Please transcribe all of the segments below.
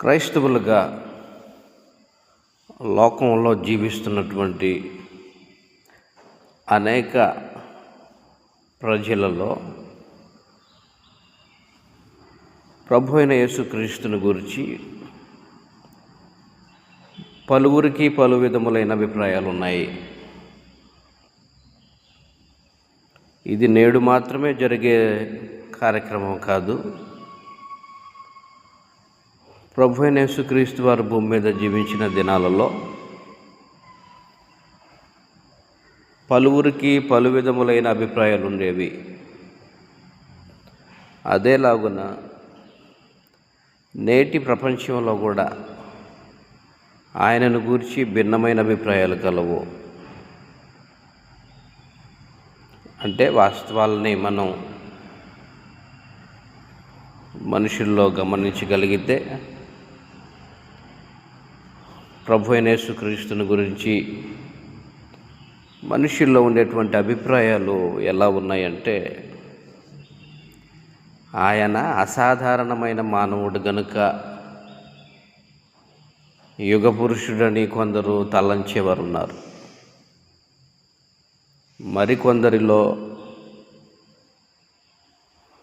క్రైస్తవులుగా లోకంలో జీవిస్తున్నటువంటి అనేక ప్రజలలో ప్రభు అయిన యేసుక్రీస్తుని గురించి పలువురికి పలు విధములైన అభిప్రాయాలు ఉన్నాయి. ఇది నేడు మాత్రమే జరిగే కార్యక్రమం కాదు. ప్రభు యేసుక్రీస్తు వారు భూమి మీద జీవించిన దినాలలో పలువురికి పలు విధములైన అభిప్రాయాలు ఉండేవి. అదేలాగున నేటి ప్రపంచంలో కూడా ఆయనను గూర్చి భిన్నమైన అభిప్రాయాలు కలవు. అంటే వాస్తవాలని మనం మనుషుల్లో గమనించగలిగితే ప్రభు యేసుక్రీస్తుని గురించి మనుషుల్లో ఉండేటువంటి అభిప్రాయాలు ఎలా ఉన్నాయంటే ఆయన అసాధారణమైన మానవుడు గనుక యుగ పురుషుడని కొందరు తలంచేవారు ఉన్నారు మరికొందరిలో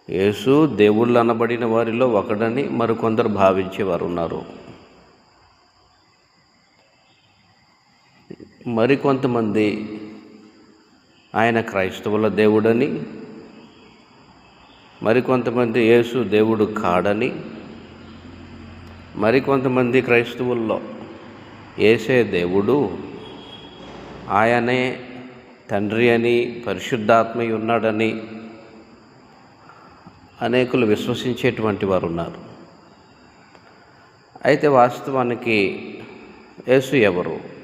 యేసు దేవుళ్ళు అనబడిన వారిలో ఒకడని మరికొందరు భావించేవారు ఉన్నారు మరికొంతమంది ఆయన క్రైస్తవుల దేవుడని మరికొంతమంది యేసు దేవుడు కాడని మరికొంతమంది క్రైస్తవుల్లో ఏసే దేవుడు ఆయనే తండ్రి అని పరిశుద్ధాత్మ ఉన్నాడని అనేకులు విశ్వసించేటువంటి వారు ఉన్నారు అయితే వాస్తవానికి యేసు ఎవరు?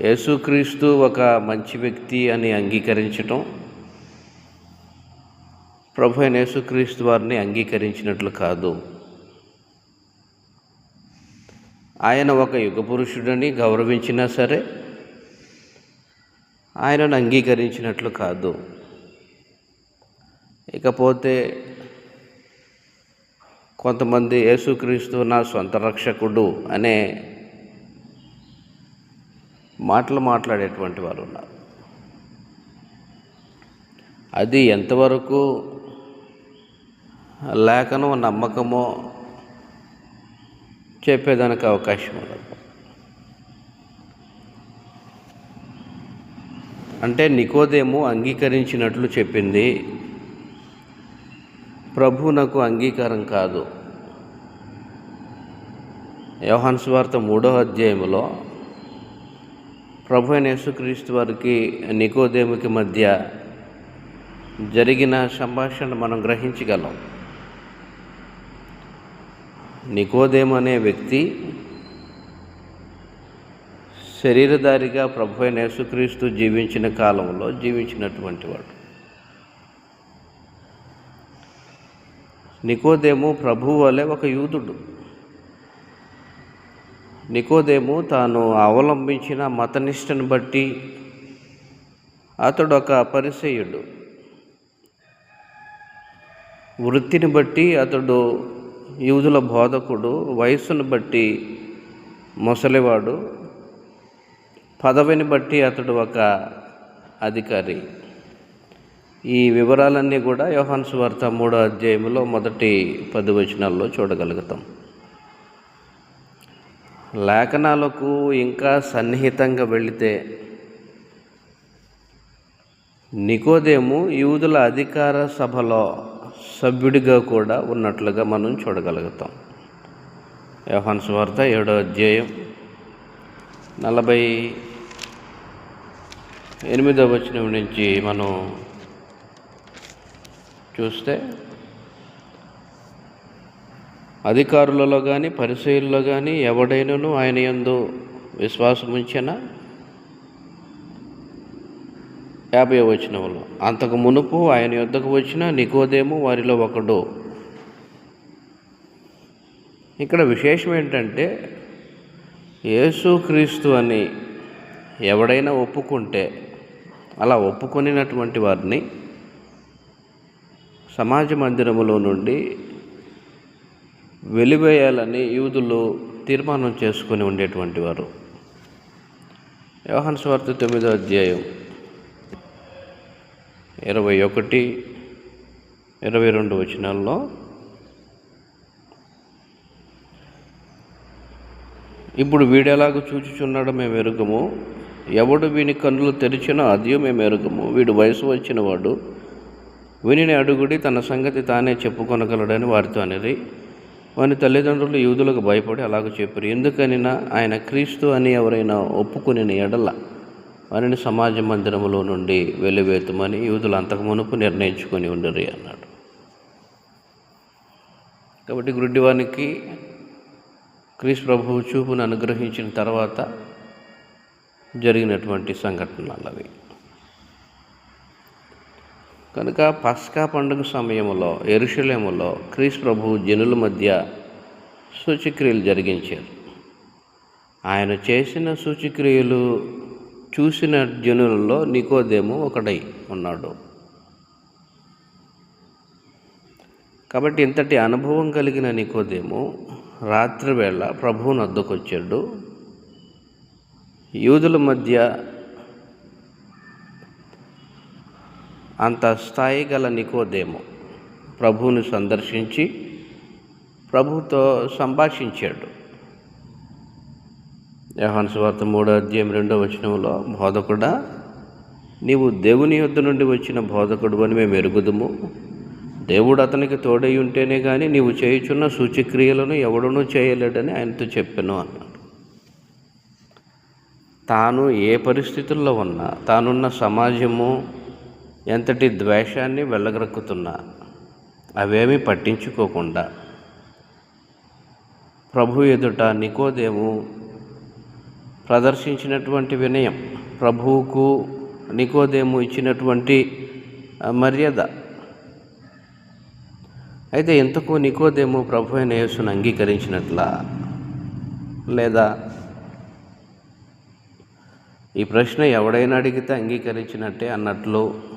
యేసుక్రీస్తు ఒక మంచి వ్యక్తి అని అంగీకరించటం ప్రభు అయిన యేసుక్రీస్తు వారిని అంగీకరించినట్లు కాదు. ఆయన ఒక యుగ పురుషుడని గౌరవించినా సరే ఆయనను అంగీకరించినట్లు కాదు. ఇకపోతే కొంతమంది యేసుక్రీస్తు నా సొంత రక్షకుడు అనే మాటలు మాట్లాడేటువంటి వారు ఉన్నారు. అది ఎంతవరకు లేఖనం నమ్మకమో చెప్పేదానికి అవకాశం ఉండదు. అంటే నికోదేమో అంగీకరించినట్లు చెప్పింది. ప్రభు నాకు అంగీకారం కాదు. యోహన్స్ వార్త మూడో అధ్యాయంలో ప్రభు అయిన యేసుక్రీస్తు వారికి నికోదేముకి మధ్య జరిగిన సంభాషణ మనం గ్రహించగలం. నికోదేము అనే వ్యక్తి శరీరధారిగా ప్రభు అయిన యేసుక్రీస్తు జీవించిన కాలంలో జీవించినటువంటి వాడు. నికోదేము ప్రభు వలె ఒక యూదుడు. నికోదేము తాను అవలంబించిన మతనిష్టను బట్టి అతడు ఒక పరిచయుడు వృత్తిని బట్టి అతడు యూదుల బోధకుడు వయస్సును బట్టి ముసలివాడు పదవిని బట్టి అతడు ఒక అధికారి. ఈ వివరాలన్నీ కూడా యోహాన్స్ వార్త మూడో అధ్యాయంలో మొదటి పది వచనాల్లో చూడగలుగుతాం. లేఖనాలకు ఇంకా సన్నిహితంగా వెళితే నికోదేము యూదుల అధికార సభలో సభ్యుడిగా కూడా ఉన్నట్లుగా మనం చూడగలుగుతాం. యోహాన్ వార్త ఏడో అధ్యాయం నలభై ఎనిమిదో వచనం నుంచి మనం చూస్తే అధికారులలో కానీ పరిచయుల్లో కానీ ఎవడైనను ఆయన యందు విశ్వాసం ఉంచిన యాభై వచనములు. అంతకు మునుపు ఆయన యుద్ధకు వచ్చిన నికోదేము వారిలో ఒకడు. ఇక్కడ విశేషం ఏంటంటే యేసుక్రీస్తు అని ఎవడైనా ఒప్పుకుంటే అలా ఒప్పుకొనినటువంటి వారిని సమాజ మందిరములో నుండి వెలివేయాలని యూదులు తీర్మానం చేసుకొని ఉండేటువంటి వారు. యోహన్ స్వార్థ తొమ్మిదో అధ్యాయం ఇరవై ఒకటి ఇరవై రెండు వచనాల్లో ఇప్పుడు వీడెలాగ చూచుచున్నాడో మేము ఎరుగము. ఎవడు వీని కన్నులు తెరిచినా అదియో మేము ఎరుగము. వీడు వయసు వచ్చినవాడు. వినిని అడుగుడి తన సంగతి తానే చెప్పుకొనగలడని వారితో అనేది వాని తల్లిదండ్రులు యూదులకు భయపడి అలాగ చెప్పారు. ఎందుకనినా ఆయన క్రీస్తు అని ఎవరైనా ఒప్పుకుని ఎడల వారిని సమాజ మందిరములో నుండి వెలివేతమని యూదులు అంతకు మునుపు నిర్ణయించుకొని ఉండరు అన్నాడు. కాబట్టి గుడ్డివానికి క్రీస్ ప్రభువు చూపును అనుగ్రహించిన తర్వాత జరిగినటువంటి సంఘటనలు అవి. కనుక పస్కా పండుగ సమయంలో ఎరుషలేములో క్రీస్ ప్రభు జనుల మధ్య సూచిక్రియలు జరిగించారు. ఆయన చేసిన సూచిక్రియలు చూసిన జనులలో నికోదేమో ఒకడై ఉన్నాడు. కాబట్టి ఇంతటి అనుభవం కలిగిన నికోదేమో రాత్రి వేళ అద్దకొచ్చాడు. యూదుల మధ్య అంత స్థాయి గల నికోదేమో. ప్రభువుని సందర్శించి ప్రభుతో సంభాషించాడు. యోహాన్ సువార్త మూడో అధ్యాయం రెండో వచనంలో బోధకుడా నీవు దేవుని యొద్ద నుండి వచ్చిన బోధకుడు అని మేము ఎరుగుదుము. దేవుడు అతనికి తోడై ఉంటేనే కానీ నీవు చేయుచున్న సూచిక్రియలను ఎవడునూ చేయలేడని ఆయనతో చెప్పాను అన్నాడు. తాను ఏ పరిస్థితుల్లో ఉన్నా తానున్న సమాజము ఎంతటి ద్వేషాన్ని వెళ్ళగరక్కుతున్నా అవేమీ పట్టించుకోకుండా. ప్రభు ఎదుట నికోదేము ప్రదర్శించినటువంటి వినయం ప్రభువుకు నికోదేము ఇచ్చినటువంటి మర్యాద. అయితే ఎందుకు నికోదేమో ప్రభు అయిన యేసును అంగీకరించినట్లా? లేదా? ఈ ప్రశ్న ఎవడైనా అడిగితే అంగీకరించినట్టే అన్నట్లు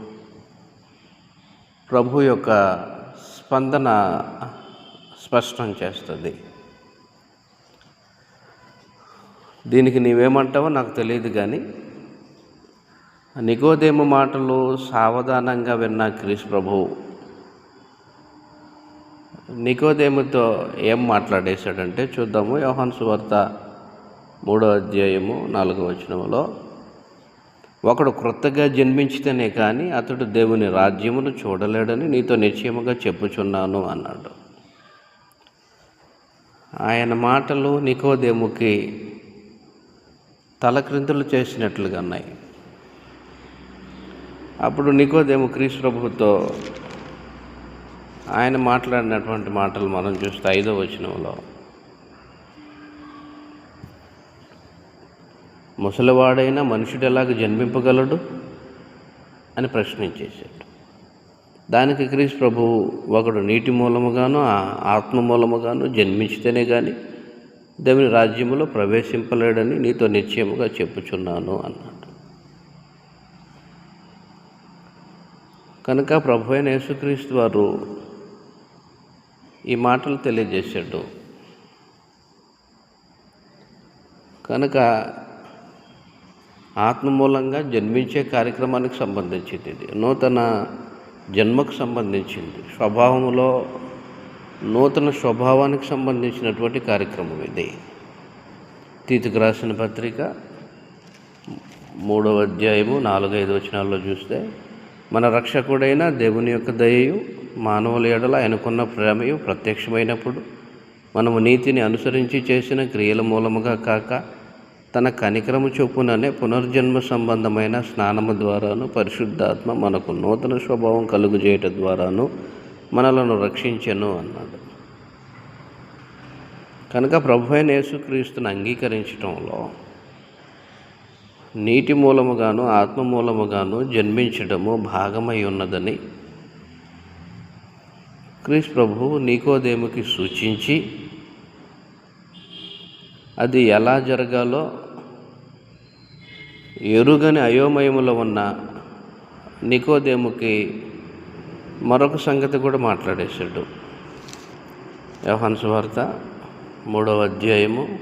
ప్రభు యొక్క స్పందన స్పష్టం చేస్తుంది. దీనికి నీవేమంటావో నాకు తెలియదు కానీ నికోదేమ మాటలు సావధానంగా విన్న క్రీస్ ప్రభు నికోదేముతో ఏం మాట్లాడేశాడంటే చూద్దాము యోహన్ సువార్త మూడో అధ్యాయము నాలుగో వచనంలో ఒకడు క్రొత్తగా జన్మించితేనే కానీ అతడు దేవుని రాజ్యమును చూడలేడని నీతో నిశ్చయముగా చెప్పుచున్నాను అన్నాడు. ఆయన మాటలు నికోదేముకి తలక్రిందులు చేసినట్లుగా ఉన్నాయి. అప్పుడు నికోదేము క్రీస్తు ప్రభుతో ఆయన మాట్లాడినటువంటి మాటలు మనం చూస్తే ఐదో వచనంలో ముసలివాడైన మనుషుడు ఎలాగ జన్మింపగలడు అని ప్రశ్నించేశాడు. దానికి క్రీస్ ప్రభు ఒకడు నీటి మూలముగాను ఆత్మ మూలముగాను జన్మించితేనే కానీ దేవుని రాజ్యములో ప్రవేశింపలేడని నీతో నిశ్చయముగా చెప్పుచున్నాను అన్నాడు. కనుక ప్రభు అయిన యేసుక్రీస్తు వారు ఈ మాటలు తెలియజేశాడు. కనుక ఆత్మ మూలంగా జన్మించే కార్యక్రమానికి సంబంధించింది. ఇది నూతన జన్మకు సంబంధించింది. స్వభావంలో నూతన స్వభావానికి సంబంధించినటువంటి కార్యక్రమం ఇది. తీతికి రాసిన పత్రిక మూడవ అధ్యాయము నాలుగైదు వచనాల్లో చూస్తే మన రక్షకుడైన దేవుని యొక్క దయయు మానవుల ఎడల ఆయనకున్న ప్రేమయు ప్రత్యక్షమైనప్పుడు మనము నీతిని అనుసరించి చేసిన క్రియల మూలముగా కాక తన కనికరము చొప్పుననే పునర్జన్మ సంబంధమైన స్నానము ద్వారాను పరిశుద్ధాత్మ మనకు నూతన స్వభావం కలుగజేయటం ద్వారాను మనలను రక్షించను అన్నాడు. కనుక ప్రభు అయిన యేసుక్రీస్తుని అంగీకరించడంలో నీటి మూలముగాను ఆత్మ మూలముగాను జన్మించడము భాగమై ఉన్నదని క్రీస్ ప్రభువు నీకోదేముకి సూచించి అది ఎలా జరగాలో ఎరుగని అయోమయములో ఉన్న నికోదేముకి మరొక సంగతి కూడా మాట్లాడేశాడు. వ్యవహాన్స్ వార్త మూడవ అధ్యాయము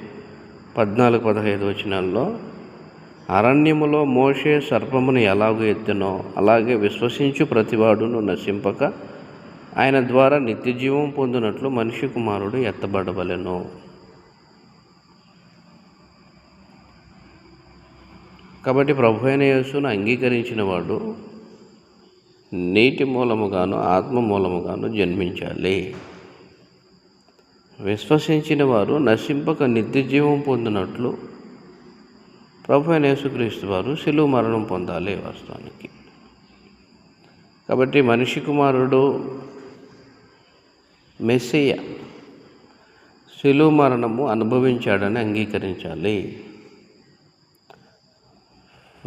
పద్నాలుగు పదహైదు వచనాల్లో అరణ్యములో మోషే సర్పమును ఎలాగో ఎత్తినో అలాగే విశ్వసించు ప్రతివాడును నశింపక ఆయన ద్వారా నిత్యజీవం పొందినట్లు మనిషి కుమారుడు ఎత్తబడవలెను. కాబట్టి ప్రభు అయిన యేసును అంగీకరించిన వాడు నీటి మూలముగాను ఆత్మ మూలముగాను జన్మించాలి. విశ్వసించిన వారు నశింపక నిత్య జీవం పొందినట్లు ప్రభు అయిన యేసుక్రీస్తు వారు శిలువ మరణం పొందాలి వాస్తవానికి. కాబట్టి మనిషి కుమారుడు మెస్సయ్య శిలువ మరణము అనుభవించాడని అంగీకరించాలి.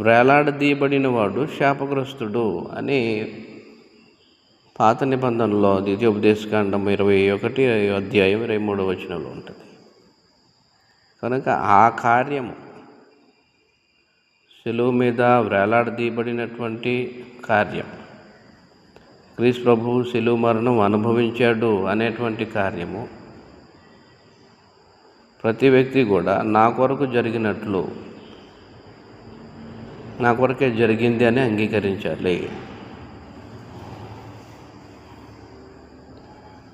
వేలాడదీయబడిన వాడు శాపగ్రస్తుడు అని పాత నిబంధనలో ద్వితీయోపదేశకాండం ఇరవై ఒకటి అధ్యాయం ఇరవై మూడవ వచనంలో ఉంటుంది. కనుక ఆ కార్యము సెలువు మీద వేలాడదీయబడినటువంటి కార్యం క్రీస్ ప్రభువు సెలువు మరణం అనుభవించాడు అనేటువంటి కార్యము ప్రతి వ్యక్తి కూడా నా కొరకు జరిగినట్లు నా కొరకే జరిగింది అని అంగీకరించాలి.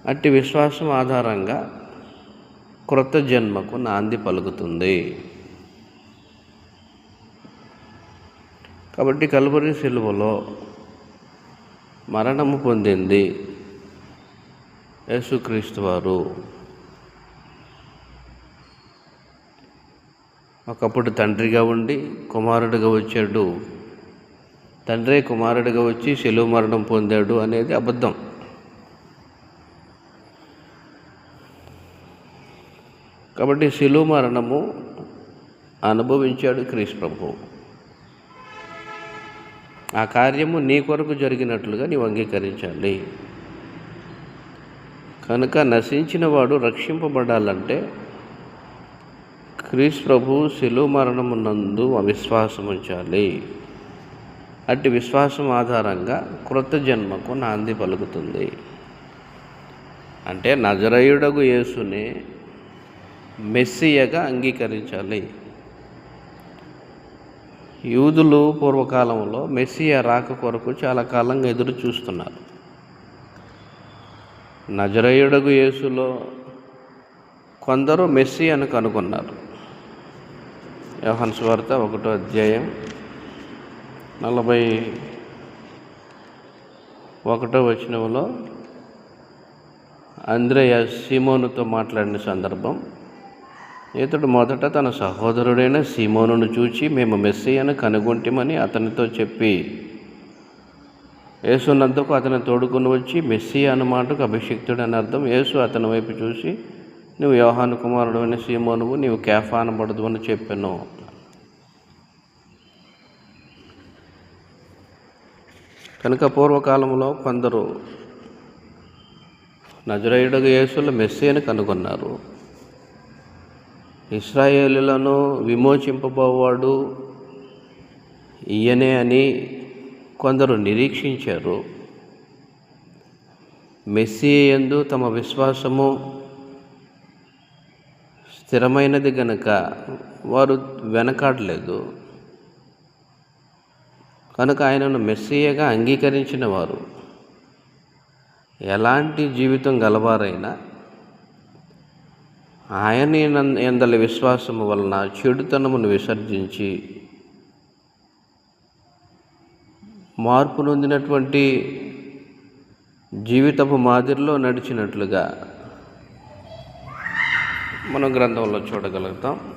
అట్టి విశ్వాసం ఆధారంగా క్రొత్త జన్మకు నాంది పలుకుతుంది. కాబట్టి కలువరి సిలువలో మరణము పొందింది యేసుక్రీస్తు వారు ఒకప్పుడు తండ్రిగా ఉండి కుమారుడిగా వచ్చాడు. తండ్రే కుమారుడిగా వచ్చి సెలువు మరణం పొందాడు అనేది అబద్ధం. కాబట్టి శిలువ మరణము అనుభవించాడు క్రీష్ ప్రభు ఆ కార్యము నీ కొరకు జరిగినట్లుగా నీవు అంగీకరించాలి. కనుక నశించిన వాడు రక్షింపబడాలంటే క్రీస్ ప్రభు శిలువ మరణమునందు విశ్వాసం ఉంచాలి అట్టి విశ్వాసం ఆధారంగా కృత జన్మకు నాంది పలుకుతుంది. అంటే నజరయుడగు యేసుని మెస్సియగా అంగీకరించాలి. యూదులు పూర్వకాలంలో మెస్సియ రాక కొరకు చాలా కాలంగా ఎదురు చూస్తున్నారు. నజరయుడగు యేసులో కొందరు మెస్సి అని కనుగొన్నారు. యోహన్ వార్త ఒకటో అధ్యాయం నలభై ఒకటో వచనంలో అంద్రయ సీమోనుతో మాట్లాడిన సందర్భం. ఇతడు మొదట తన సహోదరుడైన సీమోనును చూచి మేము మెస్సియను కనుగొంటిమని అతనితో చెప్పి యేసునందుకు అతని తోడుకుని వచ్చి మెస్సి అన్నమాటకు అభిషిక్తుడు అని అర్థం. యేసు అతని వైపు చూసి నువ్వు యోహాను కుమారుడు అని సీమోనువు నీవు కేఫా అనబడదు అని చెప్పాను. కనుక పూర్వకాలంలో కొందరు నజరేయుడుగా యేసుల మెస్సేని కనుగొన్నారు. ఇస్రాయేలులను విమోచింపబోవాడు ఈయనే అని కొందరు నిరీక్షించారు. మెస్సీ ఎందు తమ విశ్వాసము స్థిరమైనది గనక వారు వెనకాడలేదు. కనుక ఆయనను మెస్సీయగా అంగీకరించిన వారు ఎలాంటి జీవితం గలవారైనా ఆయన ఎందలి విశ్వాసము వలన చెడుతనమును విసర్జించి మార్పు నొందినటువంటి జీవితపు మాదిరిలో నడిచినట్లుగా మనం గ్రంథంలో చూడగలుగుతాం.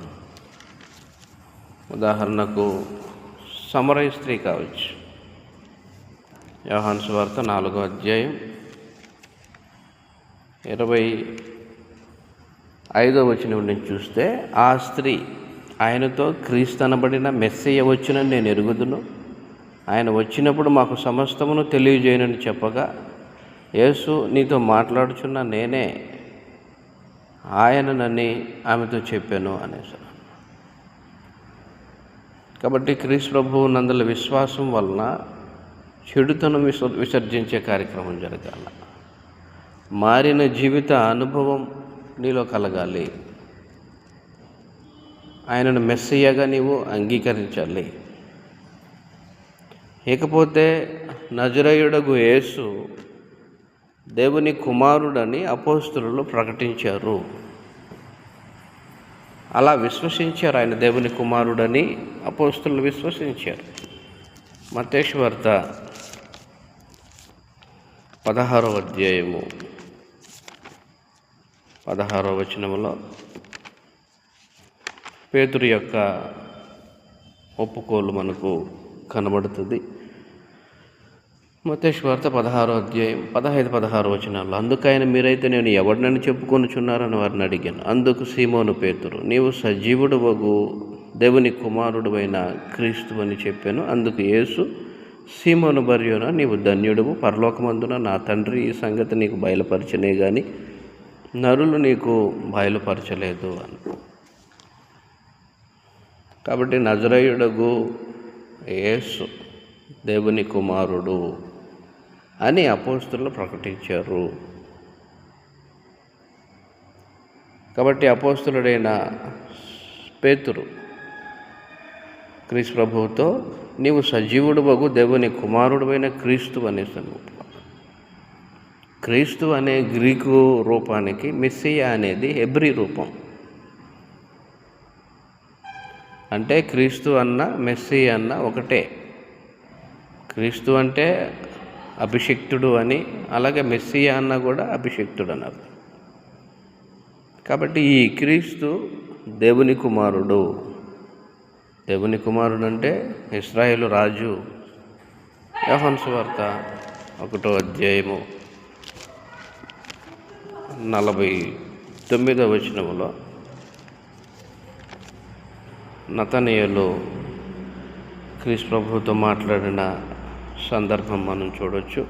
ఉదాహరణకు సమరయ స్త్రీ కావచ్చు. యోహాన్స్ వార్త నాలుగో అధ్యాయం ఇరవై ఐదో వచ్చిన నుంచి చూస్తే ఆ స్త్రీ ఆయనతో క్రీస్తనబడిన మెస్సయ్య వచ్చినని నేను ఎరుగుదును. ఆయన వచ్చినప్పుడు మాకు సమస్తమును తెలియజేయనని చెప్పగా యేసు నీతో మాట్లాడుచున్న నేనే ఆయననని ఆమెతో చెప్పాను అనేసారు కాబట్టి క్రీస్తు ప్రభువు నందుల విశ్వాసం వలన చెడుతనం విస విసర్జించే కార్యక్రమం జరగాల. మారిన జీవిత అనుభవం నీలో కలగాలి. ఆయనను మెస్సయ్యగా నీవు అంగీకరించాలి. ఇకపోతే నజరయుడగు యేసు దేవుని కుమారుడని అపోస్తులు ప్రకటించారు. అలా విశ్వసించారు ఆయన దేవుని కుమారుడని అపోస్తులు విశ్వసించారు. మతేశ్వర్త పదహారవ అధ్యాయము. పదహారవ వచనంలో పేతురు యొక్క ఒప్పుకోలు మనకు కనబడుతుంది. మతేశ్వార్త పదహారో అధ్యాయం పదహైదు పదహారు వచనాలు అందుకైన మీరైతే నేను ఎవరినని చెప్పుకొనుచున్నారని వారిని అడిగాను. అందుకు సీమోను పేతురు నీవు సజీవుడు వగు దేవుని కుమారుడు అయిన క్రీస్తు అని చెప్పాను. అందుకు యేసు సీమోను బర్యోన నీవు ధన్యుడువు. పరలోకమందున నా తండ్రి ఈ సంగతి నీకు బయలుపరచనే కానీ నరులు నీకు బయలుపరచలేదు అని. కాబట్టి నజరయుడగు యేసు దేవుని కుమారుడు అని అపోస్తులు ప్రకటించారు. కాబట్టి అపోస్తులుడైన పేతురు క్రీస్తు ప్రభువుతో నీవు సజీవుడు బగు దేవుని కుమారుడువైన క్రీస్తు అనేసాను క్రీస్తు అనే గ్రీకు రూపానికి మెస్సియా అనేది హెబ్రి రూపం. అంటే క్రీస్తు అన్న మెస్సీ అన్న ఒకటే. క్రీస్తు అంటే అభిషిక్తుడు అని అలాగే మెస్సియా అన్న కూడా అభిషిక్తుడు అన్నారు కాబట్టి ఈ క్రీస్తు దేవుని కుమారుడు. దేవుని కుమారుడు అంటే ఇస్రాయేలు రాజు. యోహన్స్ వార్త ఒకటో అధ్యాయము నలభై తొమ్మిదో వచనములో నతనీయులు క్రీస్ ప్రభుతో మాట్లాడిన సందర్భం మనం చూడవచ్చు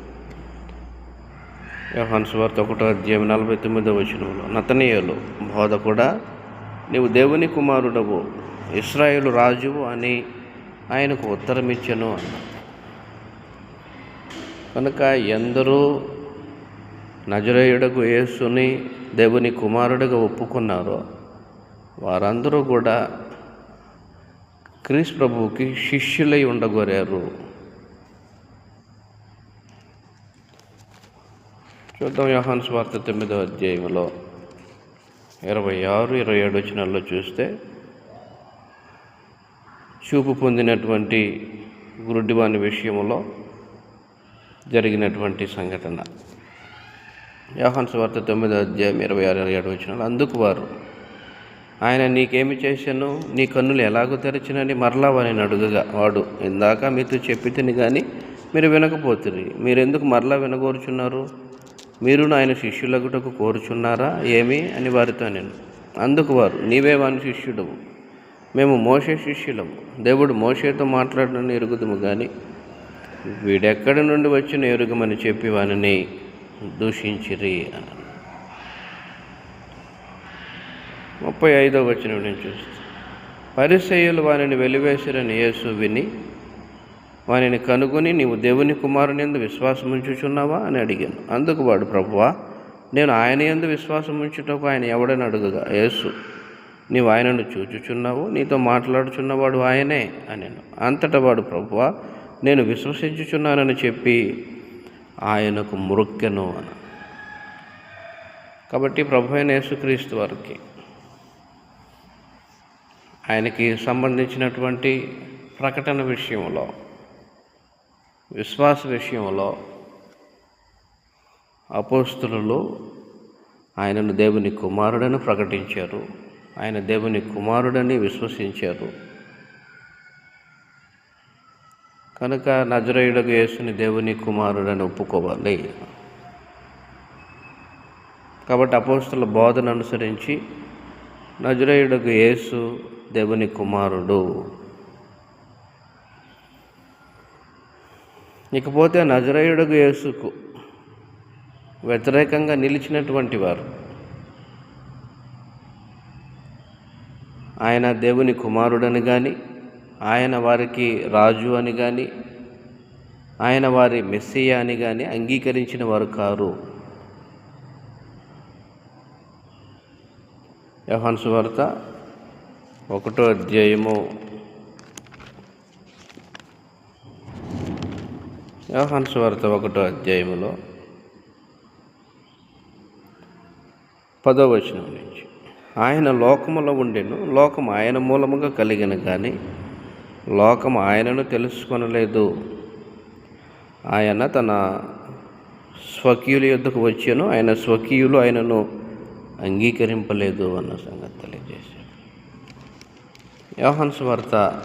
యోహాన్స్ వార్త ఒకటో అధ్యాయం నలభై తొమ్మిదో వచనంలో నతనీయులు బోధ కూడా నీవు దేవుని కుమారుడవు ఇస్రాయేలు రాజువు అని ఆయనకు ఉత్తరం ఇచ్చాను అన్న. కనుక ఎందరూ నజరేయుడకు యేసుని దేవుని కుమారుడిగా ఒప్పుకున్నారో వారందరూ కూడా క్రీస్ ప్రభువుకి శిష్యులై ఉండగోరారు. చూద్దాం యోహాన్ స్వార్త తొమ్మిదో అధ్యాయంలో ఇరవై ఆరు ఇరవై ఏడు వచనాల్లో చూస్తే చూపు పొందినటువంటి గురుడివాని విషయంలో జరిగినటువంటి సంఘటన. యోహాన్ స్వార్త తొమ్మిదో అధ్యాయం ఇరవై ఆరు ఇరవై ఏడు వచ్చినాలు అందుకు వారు ఆయన నీకేమి చేశాను? నీ కన్నులు ఎలాగో తెరచినని మరలా వారిని అడుగగా. వాడు ఇందాక మీతో చెప్పితేని కానీ మీరు వినకపోతుంది మీరెందుకు మరలా వినగోరుచున్నారు? మీరు ఆయన శిష్యులగుటకు కోరుచున్నారా? ఏమి? అని వారితో నేను అందుకు వారు నీవే వాని శిష్యుడవు. మేము మోసే శిష్యులము. దేవుడు మోసేతో మాట్లాడడం ఎరుగుదము కానీ వీడెక్కడి నుండి వచ్చిన ఎరుగమని చెప్పి వానిని దూషించిరి అని ముప్పై ఐదో వచ్చిన నుంచి చూస్తే. పరిసయ్యులు వారిని వెలివేసిరని యేసు విని వానిని కనుగొని నీవు దేవుని కుమారుని ఎందు విశ్వాసం ఉంచుచున్నావా అని అడిగాను. అందుకు వాడు ప్రభువా నేను ఆయన ఎందు విశ్వాసం ఉంచుటకు ఆయన ఎవడని అడుగుగా యేసు నీవు ఆయనను చూచుచున్నావు నీతో మాట్లాడుచున్నవాడు ఆయనే అని అంతటా వాడు ప్రభువా నేను విశ్వసించుచున్నానని చెప్పి ఆయనకు మురొక్కెను అని. కాబట్టి ప్రభు అయిన యేసుక్రీస్తు వారికి ఆయనకి సంబంధించినటువంటి ప్రకటన విషయంలో విశ్వాస విషయంలో అపోస్తులు ఆయనను దేవుని కుమారుడని ప్రకటించారు. ఆయన దేవుని కుమారుడని విశ్వసించారు. కనుక నజరేయుడకు యేసుని దేవుని కుమారుడని ఒప్పుకోవాలి. కాబట్టి అపోస్తుల బోధన అనుసరించి నజరేయుడకు యేసు దేవుని కుమారుడు. ఇకపోతే నజరయుడుగు యేసుకు వ్యతిరేకంగా నిలిచినటువంటి వారు. ఆయన దేవుని కుమారుడని కానీ ఆయన వారికి రాజు అని కానీ ఆయన వారి మెస్సియ అని కానీ అంగీకరించిన వారు కారు. యహన్సు వార్త ఒకటో అధ్యాయము యోహాన్ వార్త ఒకటో అధ్యాయములో పదోవచనం నుంచి. ఆయన లోకములో ఉండెను లోకం ఆయన మూలముగా కలిగిన కానీ లోకం ఆయనను తెలుసుకొనలేదు. ఆయన తన స్వకీయుల యుద్ధకు వచ్చాను ఆయన స్వకీయులు ఆయనను అంగీకరింపలేదు అన్న సంగతి తెలియజేశాడు. యోహన్స్ వార్త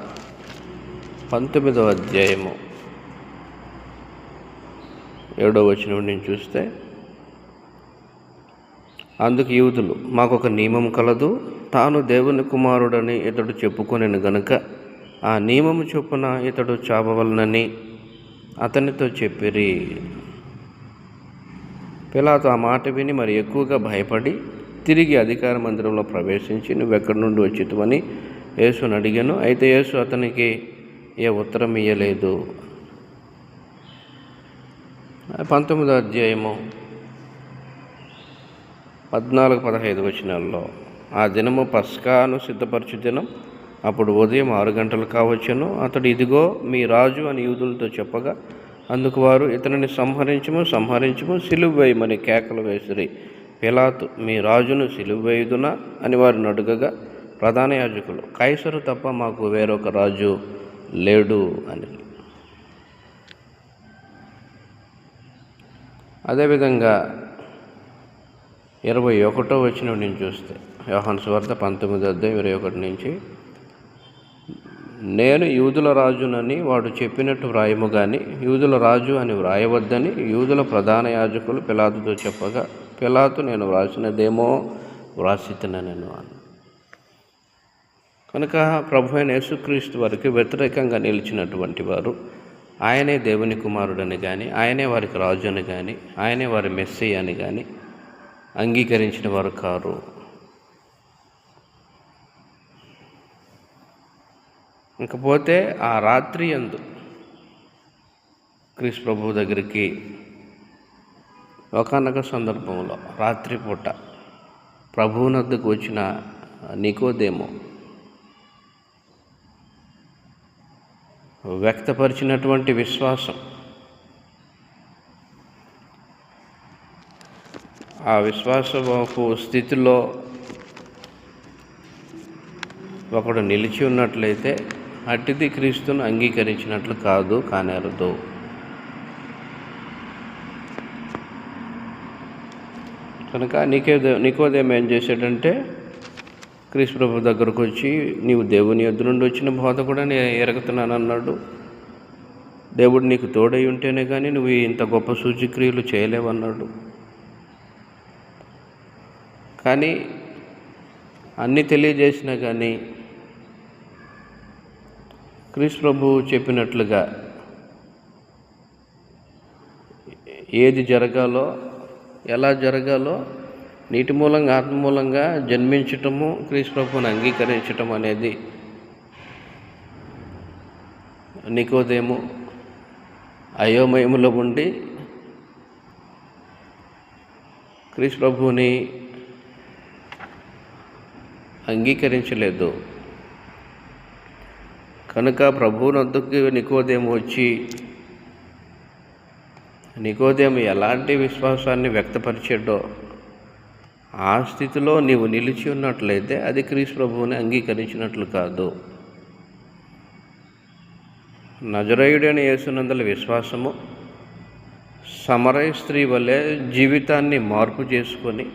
పంతొమ్మిదవ అధ్యాయము. ఏడో వచ్చిన నేను చూస్తే అందుకు యూదులు మాకొక నియమం కలదు. తాను దేవుని కుమారుడని ఇతడు చెప్పుకొనిను గనుక ఆ నియమము చొప్పున ఇతడు చావవలనని అతనితో చెప్పిరి. పిలాతో ఆ మాట విని మరి ఎక్కువగా భయపడి తిరిగి అధికార మందిరంలో ప్రవేశించి నువ్వెక్కడి నుండి వచ్చితువని యేసుని అడిగాను. అయితే యేసు అతనికి ఏ ఉత్తరం ఇయ్యలేదు. పంతొమ్మిదో అధ్యాయము పద్నాలుగు పదహైదు వచనాల్లో ఆ దినము పస్కాను సిద్ధపరచు దినం అప్పుడు ఉదయం ఆరు గంటలు కావచ్చును. అతడు ఇదిగో మీ రాజు అని యూదులతో చెప్పగా అందుకు వారు ఇతనిని సంహరించము సంహరించము సిలువు వేయమని కేకలు వేసిరి. పిలాతు మీ రాజును సిలువు వేయుదునా అని వారిని అడుగగా ప్రధాన యాజకులు కైసరు తప్ప మాకు వేరొక రాజు లేడు అని. అదేవిధంగా ఇరవై ఒకటో వచ్చిన నుంచి చూస్తే యోహాన్ స్వార్థ పంతొమ్మిది అధ్యాయం ఇరవై ఒకటి నుంచి నేను యూదుల రాజునని వాడు చెప్పినట్టు వ్రాయము కానీ యూదుల రాజు అని వ్రాయవద్దని యూదుల ప్రధాన యాజకులు పిలాతుతో చెప్పగా పిలాతు నేను వ్రాసినదేమో వ్రాసితన నేను అని కనుక ప్రభు అయిన యేసుక్రీస్తు వారికి వ్యతిరేకంగా నిలిచినటువంటి వారు ఆయనే దేవుని కుమారుడని కానీ ఆయనే వారికి రాజు అని కానీ ఆయనే వారి మెస్సీ అని కానీ అంగీకరించిన వారు కారు. ఇంకపోతే ఆ రాత్రి అందు క్రీస్ ప్రభు దగ్గరికి ఒకనొక సందర్భంలో రాత్రిపూట ప్రభువునద్దుకు వచ్చిన నికోదేమో వ్యక్తపరిచినటువంటి విశ్వాసం. ఆ విశ్వాసపు స్థితిలో ఒకడు నిలిచి ఉన్నట్లయితే అట్టిది క్రీస్తును అంగీకరించినట్లు కాదు కానేరదు. కనుక నీకే నికోదేం ఏం చేశాడంటే క్రీస్తు ప్రభు దగ్గరకు వచ్చి నీవు దేవుని ఎద్దు నుండి వచ్చిన బాధ కూడా నేను ఎరుగుతున్నాను అన్నాడు దేవుడు నీకు తోడై ఉంటేనే కానీ నువ్వు ఇంత గొప్ప సూచిక్రియలు చేయలేవన్నాడు. కానీ అన్నీ తెలియజేసినా కానీ క్రీస్తు ప్రభు చెప్పినట్లుగా ఏది జరగాలో ఎలా జరగాలో నీటి మూలంగా ఆత్మ మూలంగా జన్మించటము క్రీసుప్రభుని అంగీకరించటం అనేది నికోదేము అయోమయములో ఉండి క్రీస్తు ప్రభుని అంగీకరించలేదు. కనుక ప్రభువునొద్దకు నికోదేము వచ్చి నికోదేము ఎలాంటి విశ్వాసాన్ని వ్యక్తపరిచాడో ఆ స్థితిలో నీవు నిలిచి ఉన్నట్లయితే అది క్రీస్తు ప్రభువుని అంగీకరించినట్లు కాదు. నజరయుడైన యేసునందల విశ్వాసము సమరయ స్త్రీ వల్లే జీవితాన్ని మార్పు చేసుకొని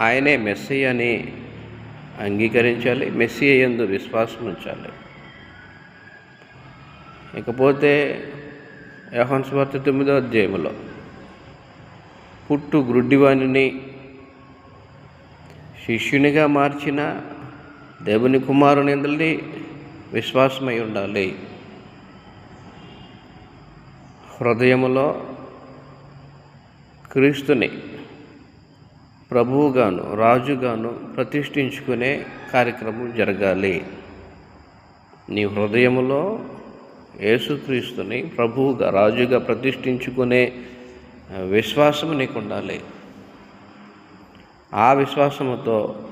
ఆయనే మెస్సీ అని అంగీకరించాలి మెస్సీ అయ్యందు విశ్వాసం ఉంచాలి. ఇకపోతే యోహాన్ తొమ్మిదో అధ్యాయంలో పుట్టు గ్రుడ్డివాణిని శిష్యునిగా మార్చిన దేవుని కుమారుని విశ్వాసమై ఉండాలి. హృదయములో క్రీస్తుని ప్రభువుగాను రాజుగాను ప్రతిష్ఠించుకునే కార్యక్రమం జరగాలి. నీ హృదయములో యేసుక్రీస్తుని ప్రభువుగా రాజుగా ప్రతిష్ఠించుకునే విశ్వాసము నీకు ఉండాలి. ఆ విశ్వాసముతో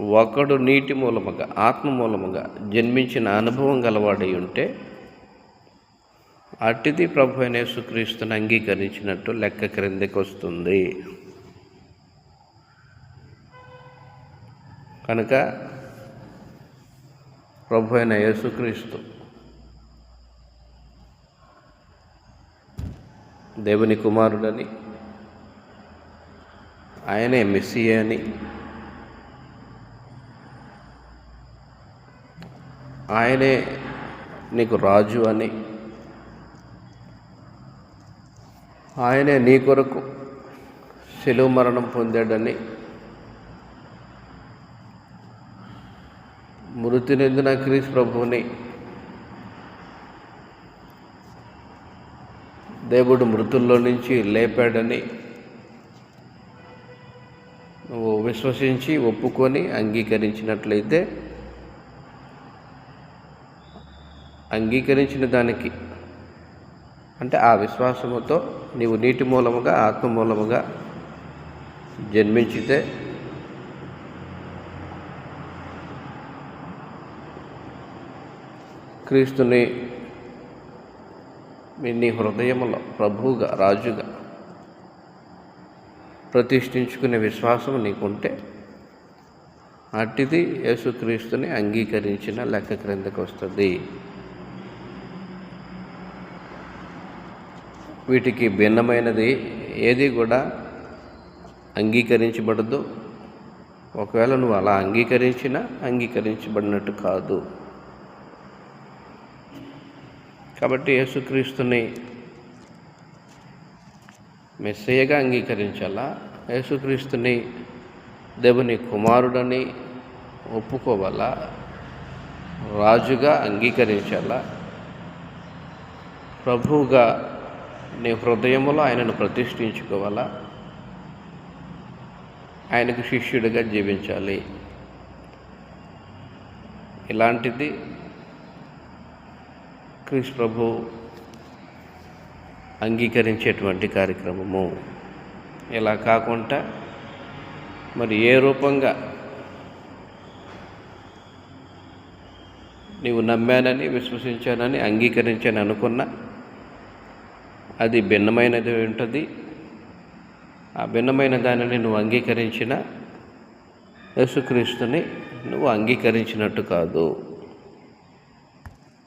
ఒకడు నీటి మూలముగా ఆత్మ మూలముగా జన్మించిన అనుభవం గలవాడై ఉంటే అట్టిది ప్రభు అనే యేసుక్రీస్తుని అంగీకరించినట్టు లెక్క క్రిందికి వస్తుంది. కనుక ప్రభు అయిన యేసుక్రీస్తు దేవుని కుమారుడని ఆయనే మెస్సీ అని ఆయనే నీకు రాజు అని ఆయనే నీ కొరకు సెలువు మరణం పొందాడని మృతి నిందిన క్రీస్ ప్రభువుని దేవుడు మృతుల్లో నుంచి లేపాడని నువ్వు విశ్వసించి ఒప్పుకొని అంగీకరించినట్లయితే అంగీకరించిన దానికి అంటే ఆ విశ్వాసముతో నీవు నీటి మూలముగా ఆత్మ మూలముగా జన్మించితే క్రీస్తుని మీ నీ హృదయములో ప్రభువుగా రాజుగా ప్రతిష్ఠించుకునే విశ్వాసం నీకుంటే అట్టిది యేసుక్రీస్తుని అంగీకరించిన లెక్క క్రిందకు వస్తుంది. వీటికి భిన్నమైనది ఏది కూడా అంగీకరించబడదు. ఒకవేళ నువ్వు అలా అంగీకరించినా అంగీకరించబడినట్టు కాదు. కాబట్టి యేసుక్రీస్తుని మెస్సయ్యగా అంగీకరించాలా? యేసుక్రీస్తుని దేవుని కుమారుడని ఒప్పుకోవాలా? రాజుగా అంగీకరించాలా? ప్రభువుగా నీ హృదయములో ఆయనను ప్రతిష్ఠించుకోవాలా? ఆయనకు శిష్యుడిగా జీవించాలి. ఇలాంటిది క్రీస్తు ప్రభు అంగీకరించేటువంటి కార్యక్రమము. ఇలా కాకుండా మరి ఏ రూపంగా నీవు నమ్మానని విశ్వసించానని అంగీకరించాను అనుకున్నా అది భిన్నమైనది ఉంటుంది. ఆ భిన్నమైన దానిని నువ్వు అంగీకరించిన యేసుక్రీస్తుని నువ్వు అంగీకరించినట్టు కాదు.